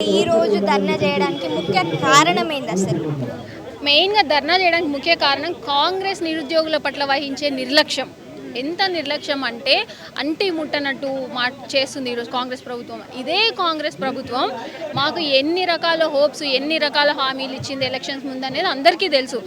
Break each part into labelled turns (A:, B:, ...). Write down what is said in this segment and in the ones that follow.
A: ఈ రోజు ధర్నా చేయడానికి ముఖ్య కారణం ఏంది అసలు?
B: మెయిన్గా ధర్నా చేయడానికి ముఖ్య కారణం కాంగ్రెస్ నిరుద్యోగుల పట్ల వహించే నిర్లక్ష్యం. ఎంత నిర్లక్ష్యం అంటే అంటి ముట్టనట్టు మా చేస్తుంది ఈరోజు కాంగ్రెస్ ప్రభుత్వం. ఇదే కాంగ్రెస్ ప్రభుత్వం మాకు ఎన్ని రకాల హోప్స్ ఎన్ని రకాల హామీలు ఇచ్చింది ఎలక్షన్స్ ముందనేది అందరికీ తెలుసు.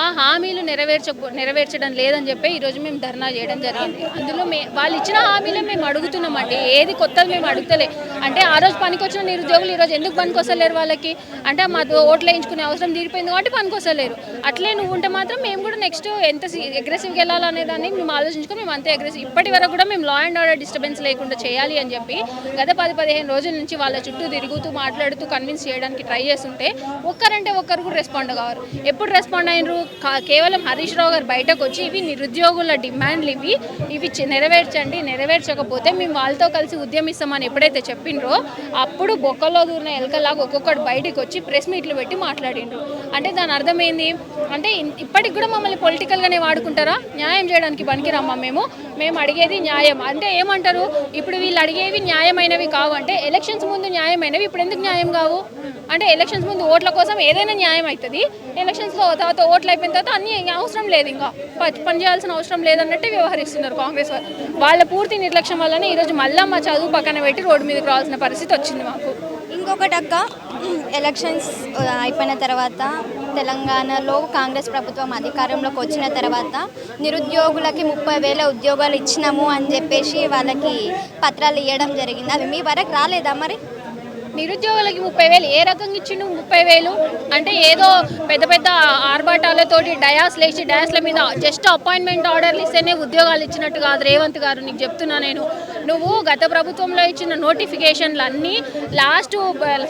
B: ఆ హామీలు నెరవేర్చ నెరవేర్చడం లేదని చెప్పి ఈరోజు మేము ధర్నా చేయడం జరిగింది. అందులో మే వాళ్ళు ఇచ్చిన హామీలు మేము అడుగుతున్నామండి ఏది కొత్తది మేము అడుగుతలే. అంటే ఆ రోజు పనికొచ్చిన నిరుద్యోగులు ఈరోజు ఎందుకు పనికొస్తలేరు వాళ్ళకి? అంటే మా ఓట్లు వేయించుకునే అవసరం తీరిపోయింది కాబట్టి పనికొస్తలేరు. అట్లే నువ్వు ఉంటే మాత్రం మేము కూడా నెక్స్ట్ ఎంత అగ్రెసివ్గా వెళ్ళాలనే దాన్ని మేము ఆలోచించుకొని మేము అంతే అగ్రెసివ్ ఇప్పటి వరకు కూడా మేము లా అండ్ ఆర్డర్ డిస్టర్బెన్స్ లేకుండా చేయాలి అని చెప్పి గత పది పదిహేను రోజుల నుంచి వాళ్ళ చుట్టూ తిరుగుతూ మాట్లాడుతూ కన్విన్స్ చేయడానికి ట్రై చేస్తుంటే ఒక్కరంటే ఒక్కరు కూడా రెస్పాండ్ కావారు ఎప్పుడు రెస్పాండ్ అయినరు? కా- కేవలం హరీష్ రావు గారు బయటకు వచ్చి ఇవి నిరుద్యోగుల డిమాండ్లు ఇవి ఇవి నెరవేర్చండి నెరవేర్చకపోతే మేము వాళ్ళతో కలిసి ఉద్యమిస్తామని ఎప్పుడైతే చెప్పిండ్రో అప్పుడు బొక్కలో దూరిన ఎలకలాగా ఒక్కొక్కటి బయటికి వచ్చి ప్రెస్ మీట్లు పెట్టి మాట్లాడిండ్రు. అంటే దాని అర్థం ఏంది? అంటే ఇప్పటికి కూడా మమ్మల్ని పొలిటికల్గానే వాడుకుంటారా? న్యాయం చేయడానికి పనికిరమ్మా మేము మేము అడిగేది న్యాయం. అంటే ఏమంటారు? ఇప్పుడు వీళ్ళు అడిగేవి న్యాయమైనవి కావు అంటే ఎలక్షన్స్ ముందు న్యాయమైనవి ఇప్పుడు ఎందుకు న్యాయం కావు? అంటే ఎలక్షన్స్ ముందు ఓట్ల కోసం ఏదైనా న్యాయం అవుతుంది ఎలక్షన్స్లో తర్వాత ఓట్లు అయిపోయిన తర్వాత అన్ని ఇంకా అవసరం లేదు ఇంకా. పని చేయాల్సిన అవసరం లేదన్నట్టే వ్యవహరిస్తున్నారు కాంగ్రెస్ వాళ్ళు వాళ్ళ పూర్తి నిర్లక్ష్యం వల్లనే ఈరోజు మళ్ళీ మా చదువు పక్కన పెట్టి రోడ్డు మీదకి రావాల్సిన పరిస్థితి వచ్చింది మాకు.
A: ఇంకొకటి అక్క ఎలక్షన్స్ అయిపోయిన తర్వాత తెలంగాణలో కాంగ్రెస్ ప్రభుత్వం అధికారంలోకి వచ్చిన తర్వాత నిరుద్యోగులకి ముప్పై వేల ఉద్యోగాలు ఇచ్చినాము అని చెప్పేసి వాళ్ళకి పత్రాలు ఇవ్వడం జరిగింది. అవి మీ వరకు రాలేదా మరి?
B: నిరుద్యోగులకి ముప్పై వేలు ఏ రకంగా ఇచ్చిండు ముప్పై వేలు? అంటే ఏదో పెద్ద పెద్ద ఆర్భాటాలతోటి డయాస్ లేచి డయాస్ల మీద జస్ట్ అపాయింట్మెంట్ ఆర్డర్లు ఇస్తేనే ఉద్యోగాలు ఇచ్చినట్టు కాదు రేవంత్ గారు. నీకు చెప్తున్నా నేను. నువ్వు గత ప్రభుత్వంలో ఇచ్చిన నోటిఫికేషన్లు అన్నీ లాస్ట్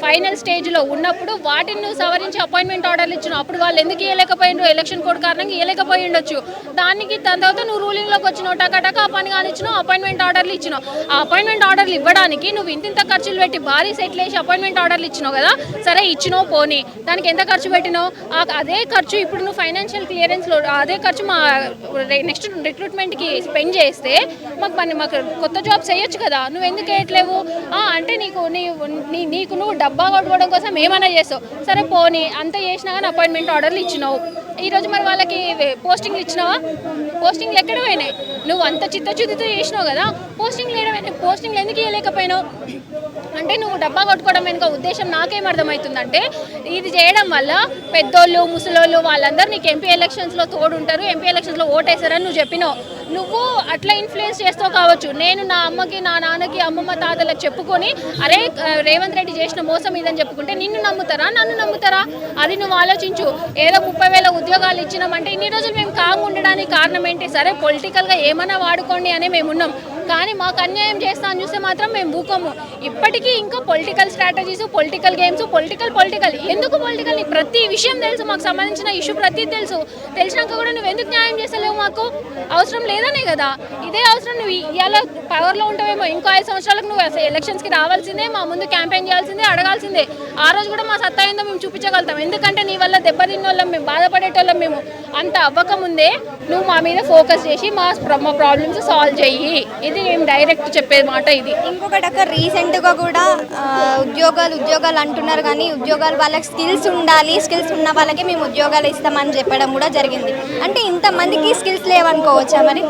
B: ఫైనల్ స్టేజ్లో ఉన్నప్పుడు వాటిని నువ్వు సవరించి అపాయింట్మెంట్ ఆర్డర్లు ఇచ్చినావు. అప్పుడు వాళ్ళు ఎందుకు ఇవ్వలేకపోయిండ్రు ఎలక్షన్ కోడ్ కారణంగా ఇవ్వలేకపోయి ఉండొచ్చు. దానికి దాని తర్వాత నువ్వు రూలింగ్లోకి వచ్చినావు. టకాటక ఆ పని కానిచ్చినావు అపాయింట్మెంట్ ఆర్డర్లు ఇచ్చినావు. ఆ అపాయింట్మెంట్ ఆర్డర్లు ఇవ్వడానికి నువ్వు ఇంతింత ఖర్చులు పెట్టి భారీ సెటిల్ వేసి అపాయింట్మెంట్ ఆర్డర్లు ఇచ్చినావు కదా? సరే ఇచ్చినావు పోనీ. దానికి ఎంత ఖర్చు పెట్టినావు? అదే ఖర్చు ఇప్పుడు నువ్వు ఫైనాన్షియల్ క్లియరెన్స్లో అదే ఖర్చు మా నెక్స్ట్ రిక్రూట్మెంట్కి స్పెండ్ చేస్తే మాకు పని మాకు కొత్త జాబ్స్ చేయొచ్చు కదా. నువ్వు ఎందుకు వేయట్లేవు? అంటే నీకు నీ నీ నీకు నువ్వు డబ్బా కొట్టుకోవడం కోసం ఏమైనా చేస్తావు? సరే పోనీ అంత చేసినా కానీ అపాయింట్మెంట్ ఆర్డర్లు ఇచ్చినావు. ఈరోజు మరి వాళ్ళకి పోస్టింగ్లు ఇచ్చినావా? పోస్టింగ్లు ఎక్కడ పోయినాయి? నువ్వు అంత చిత్తశుద్ధితో చేసినావు కదా. పోస్టింగ్లు ఎక్కడ పోస్టింగ్లు ఎందుకు ఇవ్వలేకపోయినావు అంటే నువ్వు డబ్బా కొట్టుకోవడం వెనుక ఉద్దేశం నాకేం అర్థమవుతుందంటే ఇది చేయడం వల్ల పెద్దోళ్ళు ముసలోళ్ళు వాళ్ళందరూ నీకు ఎంపీ ఎలక్షన్స్లో తోడుంటారు ఎంపీ ఎలక్షన్స్లో ఓటేసారని నువ్వు చెప్పినావు. నువ్వు అట్లా ఇన్ఫ్లుయెన్స్ చేస్తావు కావచ్చు. నేను నా అమ్మకి నా నాన్నకి అమ్మమ్మ తాతలకు చెప్పుకొని అరే రేవంత్ రెడ్డి చేసిన మోసం ఇదని చెప్పుకుంటే నిన్ను నమ్ముతారా? నన్ను నమ్ముతారా? అది నువ్వు ఆలోచించు. ఏదో ముప్పై వేల ఉద్యోగాలు ఇచ్చినామంటే ఇన్ని రోజులు మేము కాంగా ఉండడానికి కారణం ఏంటి? సరే పొలిటికల్గా ఏమైనా వాడుకోండి అని మేము ఉన్నాం కానీ మాకు అన్యాయం చేస్తా అని చూస్తే మాత్రం మేము ఊకోము. ఇప్పటికీ ఇంకా political strategies political games political political ఎందుకు పొలిటికల్ నీకు ప్రతి విషయం తెలుసు మాకు సంబంధించిన ఇష్యూ ప్రతి తెలుసు. తెలిసినాక కూడా నువ్వు ఎందుకు న్యాయం చేస్తలేవు మాకు? అవసరం లేదనే కదా. ఇదే అవసరం. నువ్వు ఇవాళ పవర్లో ఉంటావేమో ఇంకో ఐదు సంవత్సరాలకు నువ్వు ఎలక్షన్స్కి రావాల్సిందే మా ముందు క్యాంపెయిన్ చేయాల్సిందే అడగాల్సిందే. ఆ రోజు కూడా మా సత్తా ఏందో మేము చూపించగలుగుతాం. ఎందుకంటే నీ వల్ల దెబ్బతిన్న వాళ్ళం మేము బాధపడేటోళ్ళం మేము. అంత అవ్వకముందే నువ్వు మా మీద ఫోకస్ చేసి మా మా ప్రాబ్లమ్స్ సాల్వ్ చెయ్యి. ఇది మేము డైరెక్ట్ చెప్పే మాట ఇది.
A: ఇంకొకటి అక్క రీసెంట్గా కూడా ఉద్యోగాలు ఉద్యోగాలు అంటున్నారు కానీ ఉద్యోగాలు వాళ్ళకి స్కిల్స్ ఉండాలి స్కిల్స్ ఉన్న వాళ్ళకి మేము ఉద్యోగాలు ఇస్తామని చెప్పడం కూడా జరిగింది. అంటే ఇంతమందికి స్కిల్స్ లేవనుకోవచ్చా మరి?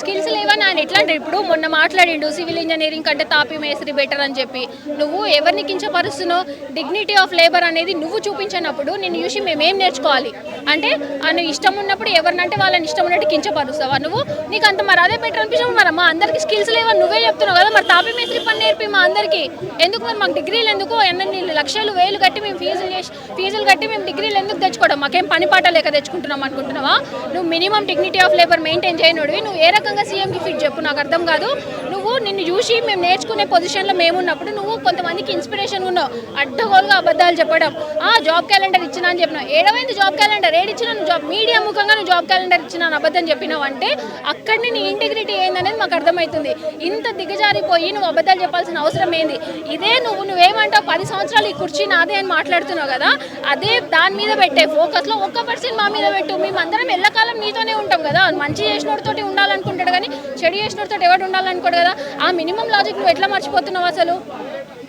B: స్కిల్స్ లేవని ఆయన ఎట్లా అంటే ఇప్పుడు మొన్న మాట్లాడిండు సివిల్ ఇంజనీరింగ్ కంటే తాపి మేస్త్రి బెటర్ అని చెప్పి. నువ్వు ఎవరిని కించపరుస్తున్నావు? డిగ్నిటీ ఆఫ్ లేబర్ అనేది నువ్వు చూపించినప్పుడు నేను చూసి మేమేం నేర్చుకోవాలి? అంటే నువ్వు ఇష్టం ఉన్నప్పుడు ఎవరినంటే వాళ్ళని ఇష్టం ఉన్నట్టు కించపరుస్తావా నువ్వు? నీకు అంత మరి అదే బెటర్ అనిపించావు మరి. మా అందరికి స్కిల్స్ లేవని నువ్వే చెప్తున్నావు కదా మరి. తాపి మేస్త్రి పని నేర్పి మా అందరికి. ఎందుకు మరి? మాకు డిగ్రీలు ఎందుకు? ఎన్ని లక్షలు వేలు కట్టి మేము ఫీజులు చేసి ఫీజులు కట్టి మేము డిగ్రీలు ఎందుకు తెచ్చుకోవడం? మాకేం పని పాట లేక తెచ్చుకుంటున్నాం అనుకుంటున్నావా? నువ్వు minimum dignity of labour maintain చేయనుడివి. నువ్వు ఏ రకంగా సీఎంకి ఫిట్ చెప్పు? నాకు అర్థం కాదు. నువ్వు నిన్ను చూసి మేము నేర్చుకునే పొజిషన్లో మేము ఉన్నప్పుడు నువ్వు కొంతమందికి ఇన్స్పిరేషన్ ఉన్నావు. అడ్డగోలుగా అబద్ధాలు చెప్పడం. ఆ జాబ్ క్యాలెండర్ ఇచ్చినా అని చెప్పినావు. ఏడవైంది జాబ్ క్యాలెండర్ ఏడిచ్చినా నువ్వు జాబ్ మీడియా ముఖంగా నువ్వు జాబ్ క్యాలెండర్ ఇచ్చినా అబద్ధం చెప్పినావు అంటే అక్కడి నీ ఇంటిగ్రిటీ ఏందనేది మాకు అర్థమవుతుంది ఇంత దిగజారిపోయి నువ్వు అబద్ధాలు చెప్పాల్సిన అవసరం ఏంది? ఇదే నువ్వు నువ్వేమంటావు? పది సంవత్సరాలు ఈ కుర్చీ నాదే అని మాట్లాడుతున్నావు కదా అదే దాని మీద పెట్టే ఫోకస్లో ఒక్క పర్సెంట్ మా మీద పెట్టు. మేమందరం ఎల్లకాలం నీతోనే ఉంటాం కదా. మంచి చేసినోడితోటి ఉండాలనుకుంటాడు కానీ చెడు చేసినోడితో ఎవడు ఉండాలనుకోడు కదా? ఆ మినిమం లాజిక్ నువ్వు ఎట్లా మర్చిపోతున్నావు అసలు?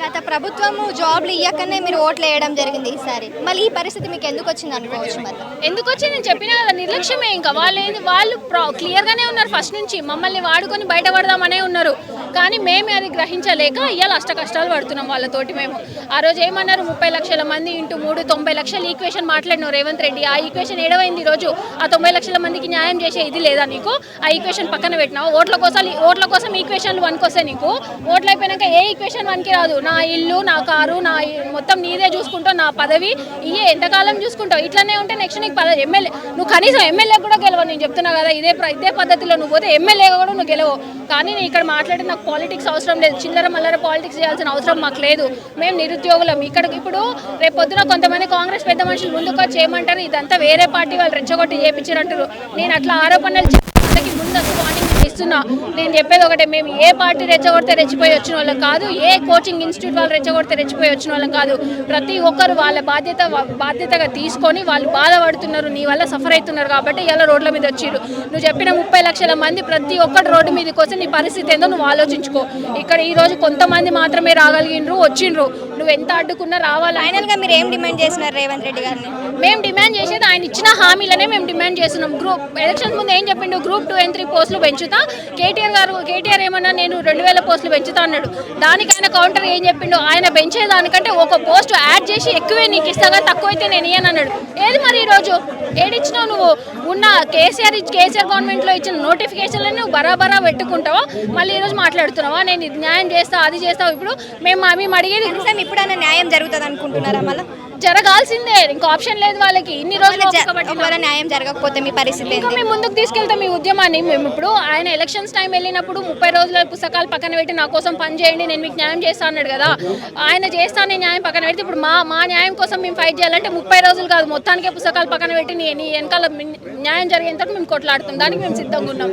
A: గత ప్రభుత్వము జాబ్లు ఇయ్యకనే మీరు ఓట్లు వేయడం జరిగింది ఈసారి. మళ్ళీ ఈ పరిస్థితి మీకు ఎందుకు వచ్చింది అనుకోవచ్చు మరి?
B: ఎందుకు వచ్చి నేను చెప్పినా కదా నిర్లక్ష్యమే ఇంకా. వాళ్ళు వాళ్ళు క్లియర్ గానే ఉన్నారు ఫస్ట్ నుంచి. మమ్మల్ని వాడుకొని బయటపడదామనే ఉన్నారు. కానీ మేమే అది గ్రహించలేక ఇవాళ అష్ట కష్టాలు పడుతున్నాం వాళ్ళతోటి మేము. ఆ రోజు ఏమన్నారు? ముప్పై లక్షల మంది ఇంటూ మూడు తొంభై లక్షల ఈక్వేషన్ మాట్లాడినావు రేవంత్ రెడ్డి. ఆ ఈక్వేషన్ ఏడవైంది ఈ రోజు. ఆ తొంభై లక్షల మందికి న్యాయం చేసే ఇది లేదా నీకు? ఆ ఈక్వేషన్ పక్కన పెట్టినావు? ఓట్ల కోసం ఓట్ల కోసం ఈక్వేషన్లు వన్కొస్తాయి నీకు. ఓట్లు అయిపోయినాక ఏ ఈక్వేషన్ వన్కి రాదు. నా ఇల్లు నా కారు నా మొత్తం నీదే చూసుకుంటావు నా పదవి ఇయే ఎంతకాలం చూసుకుంటావు. ఇట్లానే ఉంటే నెక్స్ట్ నీకు పద ఎమ్మెల్యే నువ్వు కనీసం ఎమ్మెల్యే కూడా గెలవ నేను చెప్తున్నా కదా ఇదే ఇదే పద్ధతిలో నువ్వు పోతే ఎమ్మెల్యే కూడా నువ్వు గెలవు కానీ నేను ఇక్కడ మాట్లాడితే నాకు పాలిటిక్స్ అవసరం లేదు. చిల్లర మల్లర పాలిటిక్స్ చేయాల్సిన అవసరం మాకు లేదు. మేము నిరుద్యోగులం. ఇక్కడ ఇప్పుడు రేపు పొద్దున కొంతమంది కాంగ్రెస్ పెద్ద మనుషులు ముందుకు వచ్చి ఏమంటారు? ఇదంతా వేరే పార్టీ వాళ్ళు రెచ్చగొట్టి చేపించారంటారు నేను అట్లా ఆరోపణలు వాళ్ళకి ముందస్తు వార్నింగ్ ఇస్తున్నా. నేను చెప్పేది ఒకటే మేము ఏ పార్టీ రెచ్చగొడితే రెచ్చిపోయి వచ్చిన వాళ్ళం కాదు ఏ కోచింగ్ ఇన్స్టిట్యూట్ వాళ్ళు రెచ్చగొడితే రెచ్చిపోయి వచ్చిన వాళ్ళం కాదు. ప్రతి ఒక్కరు వాళ్ళ బాధ్యత బాధ్యతగా తీసుకొని వాళ్ళు బాధపడుతున్నారు నీ వల్ల సఫర్ అవుతున్నారు కాబట్టి ఇలా రోడ్ల మీద వచ్చిరు నువ్వు చెప్పిన ముప్పై లక్షల మంది ప్రతి ఒక్కటి రోడ్డు మీదకి వస్తే నీ పరిస్థితి ఏందో నువ్వు ఆలోచించుకో. ఇక్కడ ఈ రోజు కొంతమంది మాత్రమే రాగలిగినరు వచ్చిండ్రు. నువ్వు ఎంత అడ్డుకున్నా రావాలి?
A: ఫైనల్గా మీరు ఏం డిమాండ్ చేసినారు రేవంత్ రెడ్డి గారిని?
B: మేము డిమాండ్ చేసేది ఆయన ఇచ్చిన హామీలనే మేము డిమాండ్ చేస్తున్నాం. గ్రూప్ ఎలక్షన్స్ ముందు ఏం చెప్పిండు? గ్రూప్ టూ అండ్ త్రీ పోస్టులు పెంచుతా. కేటీఆర్ గారు కేటీఆర్ ఏమన్నా నేను రెండు వేల పోస్టులు పెంచుతా అన్నాడు. దానికి ఆయన కౌంటర్ ఏం చెప్పిండు? ఆయన పెంచేదానికంటే ఒక పోస్ట్ యాడ్ చేసి ఎక్కువే నీకు ఇస్తాగా తక్కువ తక్కువైతే నేను ఇయ్యను అన్నాడు. ఏది మరి ఈరోజు? ఏడిచ్చినావు నువ్వు? ఉన్న కేసీఆర్ ఇచ్చి- కేసీఆర్ గవర్నమెంట్లో ఇచ్చిన నోటిఫికేషన్లను నువ్వు బరాబరా పెట్టుకుంటావా? మళ్ళీ ఈరోజు మాట్లాడుతున్నావా? నేను న్యాయం చేస్తా అది చేస్తావు ఇప్పుడు. మేము మేము అడిగేది
A: కనీసం ఇప్పుడైనా న్యాయం జరుగుతుంది అనుకుంటున్నారా మళ్ళీ?
B: జరగాల్సిందే. ఇంకా ఆప్షన్ లేదు వాళ్ళకి. ఇన్ని రోజులు.
A: ఒకవేళ న్యాయం జరగకపోతే మీ పరిస్థితి
B: ఇంకా మేము ముందుకు తీసుకెళ్తాం ఈ ఉద్యమాన్ని. మేము ఇప్పుడు ఆయన ఎలక్షన్స్ టైం వెళ్ళినప్పుడు ముప్పై రోజుల పుస్తకాలు పక్కన పెట్టి నా కోసం పని చేయండి నేను మీకు న్యాయం చేస్తా అన్నాడు కదా. ఆయన చేస్తానే న్యాయం పక్కన పెడితే ఇప్పుడు మా మా న్యాయం కోసం మేము ఫైట్ చేయాలంటే ముప్పై రోజులు కాదు. మొత్తానికే పుస్తకాలు పక్కన పెట్టి నీ వెనకాల న్యాయం జరిగేంత మేము కొట్లాడుతాం. దానికి మేము సిద్ధంగా ఉన్నాం.